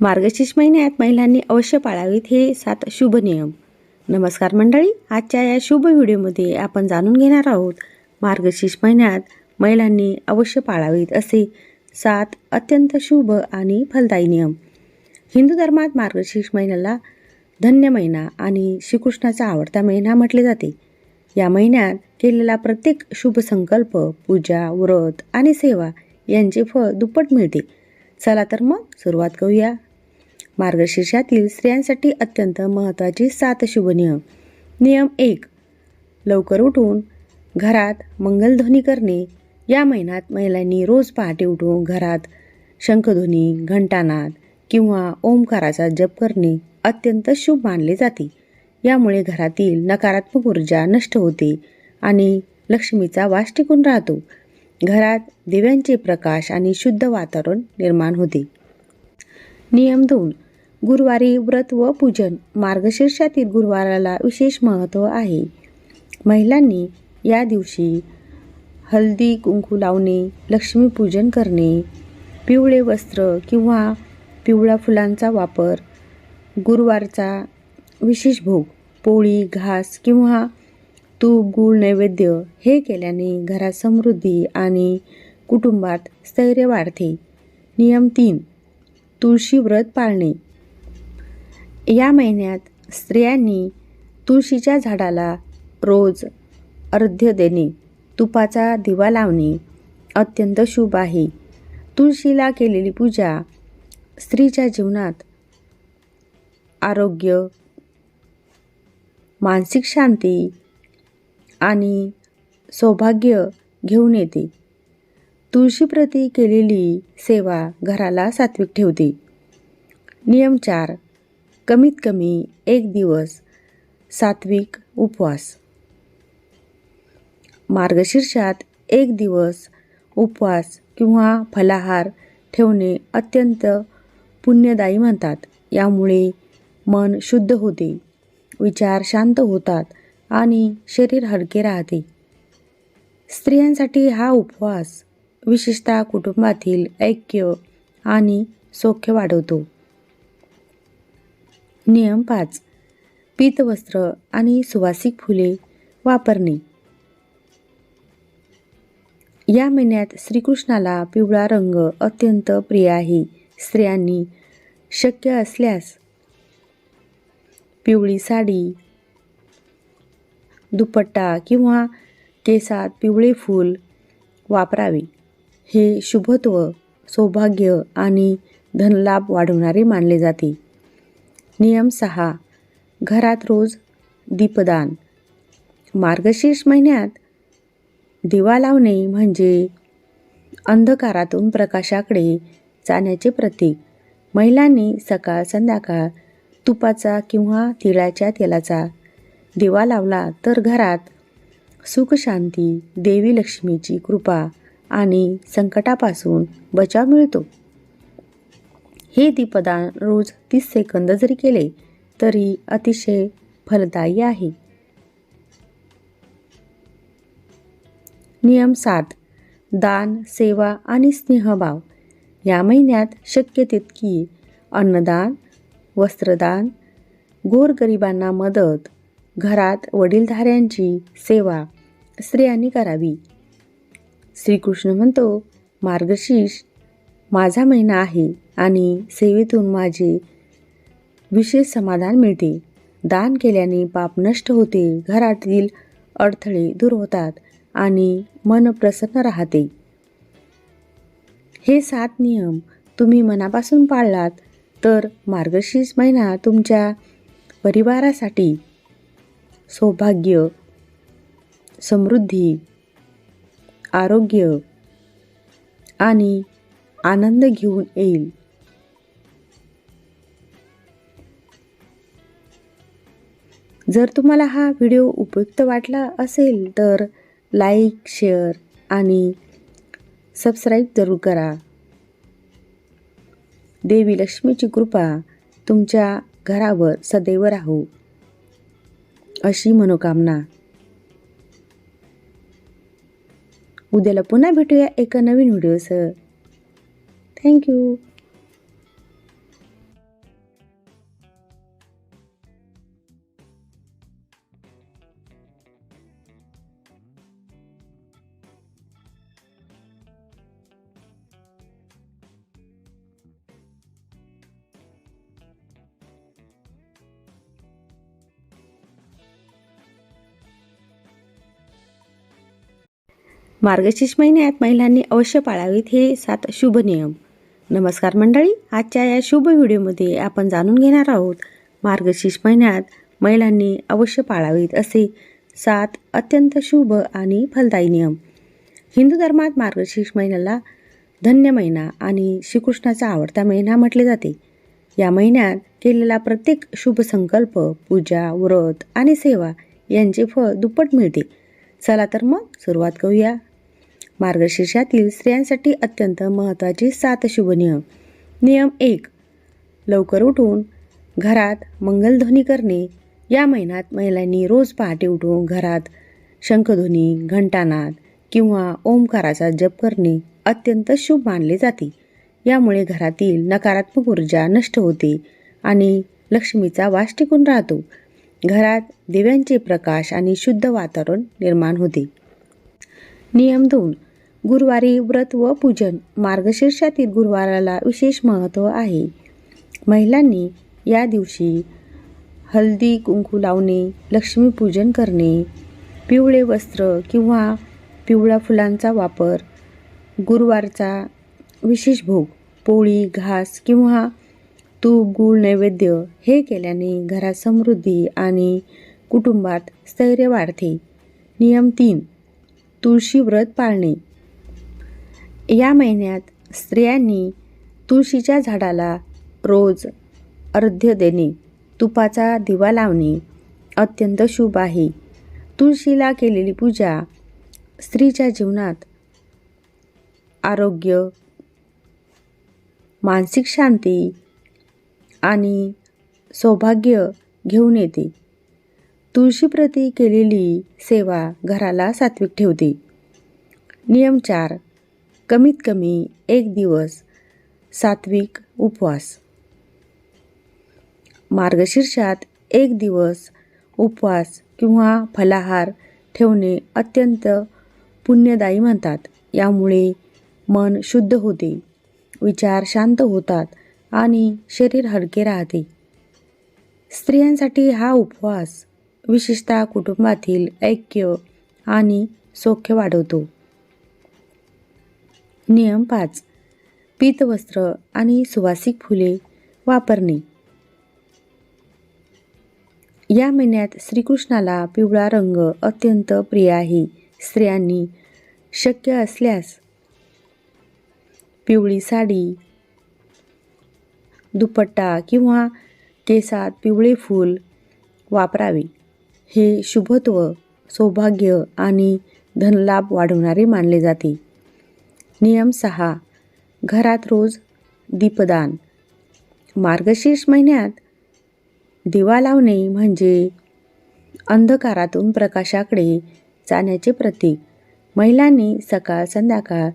मार्गशीर्ष महिन्यात महिलांनी अवश्य पाळावीत हे सात शुभ नियम. नमस्कार मंडळी आजच्या या शुभ व्हिडिओमध्ये आपण जाणून घेणार आहोत मार्गशीर्ष महिन्यात महिलांनी अवश्य पाळावीत असे सात अत्यंत शुभ आणि फलदायी नियम. हिंदू धर्मात मार्गशीर्ष महिन्याला धन्य महिना आणि श्रीकृष्णाचा आवडता महिना म्हटले जाते. या महिन्यात केलेला प्रत्येक शुभ संकल्प पूजा व्रत आणि सेवा यांचे फळ दुप्पट मिळते. चला तर मग सुरुवात करूया. मार्गशीर्षातील स्त्रियांसाठी अत्यंत महत्त्वाचे सात शुभ नियम. नियम एक लवकर उठून घरात मंगलध्वनी करणे. या महिन्यात महिलांनी रोज पहाटे उठून घरात शंखध्वनी घंटानाद किंवा ओंकाराचा जप करणे अत्यंत शुभ मानले जाते. यामुळे घरातील नकारात्मक ऊर्जा नष्ट होते आणि लक्ष्मीचा वास टिकून राहतो. घरात दिव्यांचे प्रकाश आणि शुद्ध वातावरण निर्माण होते. नियम दोन गुरुवारी व्रत व पूजन. मार्गशीर्षातील गुरुवाराला विशेष महत्त्व आहे. महिलांनी या दिवशी हळदी कुंकू लावणे लक्ष्मीपूजन करणे पिवळे वस्त्र किंवा पिवळ्या फुलांचा वापर गुरुवारचा विशेष भोग पोळी घास किंवा तूप गूळ नैवेद्य हे केल्याने घरात समृद्धी आणि कुटुंबात स्थैर्य वाढते. नियम तीन. तुळशी व्रत पाळणे. या महिन्यात स्त्रियांनी तुळशीच्या झाडाला रोज अर्ध्य देणे तुपाचा दिवा लावणे अत्यंत शुभ आहे. तुळशीला केलेली पूजा स्त्रीच्या जीवनात आरोग्य मानसिक शांती आणि सौभाग्य घेऊन येते. तुळशीप्रती केलेली सेवा घराला सात्विक ठेवते. नियम चार कमीत कमी एक दिवस सात्विक उपवास. मार्गशीर्षात एक दिवस उपवास किंवा फलाहार ठेवणे अत्यंत पुण्यदायी म्हणतात. यामुळे मन शुद्ध होते विचार शांत होतात आणि शरीर हलके राहते. स्त्रियांसाठी हा उपवास विशेषतः कुटुंबातील ऐक्य आणि सौख्य वाढवतो. नियम पाच पीतवस्त्र आणि सुवासिक फुले वापरणे. या महिन्यात श्रीकृष्णाला पिवळा रंग अत्यंत प्रिय आहे. स्त्रियांनी शक्य असल्यास पिवळी साडी दुपट्टा किंवा केसात पिवळे फूल वापरावे. हे शुभत्व सौभाग्य आणि धनलाभ वाढवणारे मानले जाते. नियम सहा. घरात रोज दीपदान. मार्गशीर्ष महिन्यात दिवा लावणे म्हणजे अंधकारातून प्रकाशाकडे जाण्याचे प्रतीक. महिलांनी सकाळ संध्याकाळ तुपाचा किंवा तिळाच्या तेलाचा दिवा लावला तर घरात सुखशांती देवी लक्ष्मीची कृपा आणि संकटापासून बचाव मिळतो. हे दीपदान रोज तीस सेकंद जरी केले तरी अतिशय फलदायी आहे. नियम सात. दान सेवा आणि स्नेहभाव. या महिन्यात शक्य तितकी अन्नदान वस्त्रदान गोरगरिबांना मदत घरात वडीलधाऱ्यांची सेवा स्त्रियांनी करावी. श्रीकृष्ण म्हणतो मार्गशीर्ष माझा महिना आहे. आणि सेवेतून माझे विशेष समाधान मिळते. दान केल्याने पाप नष्ट होते. घरातील अडथळे दूर होतात आणि मन प्रसन्न राहते. हे सात नियम तुम्ही मनापासून पाळलात तर मार्गशीर्ष महिना तुमच्या परिवारासाठी सौभाग्य समृद्धी आरोग्य आणि आनंद घेऊन येईल. जर तुम्हाला हा व्हिडिओ उपयुक्त वाटला असेल तर लाईक शेअर आणि सबस्क्राईब जरूर करा. देवी लक्ष्मीची कृपा तुमच्या घरावर सदैव राहू अशी मनोकामना. उद्याला पुन्हा भेटूया एका नवीन व्हिडिओसह. थँक्यू मार्गशीर्ष महिन्यात महिलांनी अवश्य पाळावीत हे सात शुभ नियम. नमस्कार मंडळी आजच्या या शुभ व्हिडिओमध्ये आपण जाणून घेणार आहोत मार्गशीर्ष महिन्यात महिलांनी अवश्य पाळावीत असे सात अत्यंत शुभ आणि फलदायी नियम. हिंदू धर्मात मार्गशीर्ष महिन्याला धन्य महिना आणि श्रीकृष्णाचा आवडता महिना म्हटले जाते. या महिन्यात केलेला प्रत्येक शुभ संकल्प पूजा व्रत आणि सेवा यांचे फळ दुप्पट मिळते. चला तर मग सुरुवात करूया. मार्गशीर्षातील स्त्रियांसाठी अत्यंत महत्त्वाचे सात शुभ नियम. नियम एक लवकर उठून घरात मंगलध्वनी करणे. या महिन्यात महिलांनी रोज पहाटे उठून घरात शंखध्वनी घंटानाद किंवा ओंकाराचा जप करणे अत्यंत शुभ मानले जाते. यामुळे घरातील नकारात्मक ऊर्जा नष्ट होते आणि लक्ष्मीचा वास टिकून राहतो. घरात दिव्यांचे प्रकाश आणि शुद्ध वातावरण निर्माण होते. नियम दोन गुरुवारी व्रत व पूजन मार्गशीर्षातील गुरुवाराला विशेष महत्त्व आहे. महिलांनी या दिवशी हळदी कुंकू लावणे लक्ष्मीपूजन करणे पिवळे वस्त्र किंवा पिवळ्या फुलांचा वापर गुरुवारचा विशेष भोग पोळी घास किंवा तूप गूळ नैवेद्य हे केल्याने घरात समृद्धी आणि कुटुंबात स्थैर्य वाढते. नियम तीन तुळशी व्रत पाळणे. या महिन्यात स्त्रियांनी तुळशीच्या झाडाला रोज अर्ध्य देणे तुपाचा दिवा लावणे अत्यंत शुभ आहे. तुळशीला केलेली पूजा स्त्रीच्या जीवनात आरोग्य मानसिक शांती आणि सौभाग्य घेऊन येते. तुळशीप्रती केलेली सेवा घराला सात्विक ठेवते. नियम चार कमीत कमी एक दिवस सात्विक उपवास. मार्गशीर्षात एक दिवस उपवास किंवा फलाहार ठेवणे अत्यंत पुण्यदायी म्हणतात. यामुळे मन शुद्ध होते विचार शांत होतात आणि शरीर हलके राहते. स्त्रियांसाठी हा उपवास विशेषतः कुटुंबातील ऐक्य आणि सौख्य वाढवतो. नियम पाच. पीतवस्त्र आणि सुवासिक फुले वापरणे. या महिन्यात श्रीकृष्णाला पिवळा रंग अत्यंत प्रिय आहे. स्त्रियांनी शक्य असल्यास पिवळी साडी दुपट्टा किंवा केसात पिवळे फूल वापरावे. हे शुभत्व सौभाग्य आणि धनलाभ वाढवणारे मानले जाते. नियम सहा. घरात रोज दीपदान. मार्गशीर्ष महिन्यात दिवा लावणे म्हणजे अंधकारातून प्रकाशाकडे जाण्याचे प्रतीक. महिलांनी सकाळ संध्याकाळ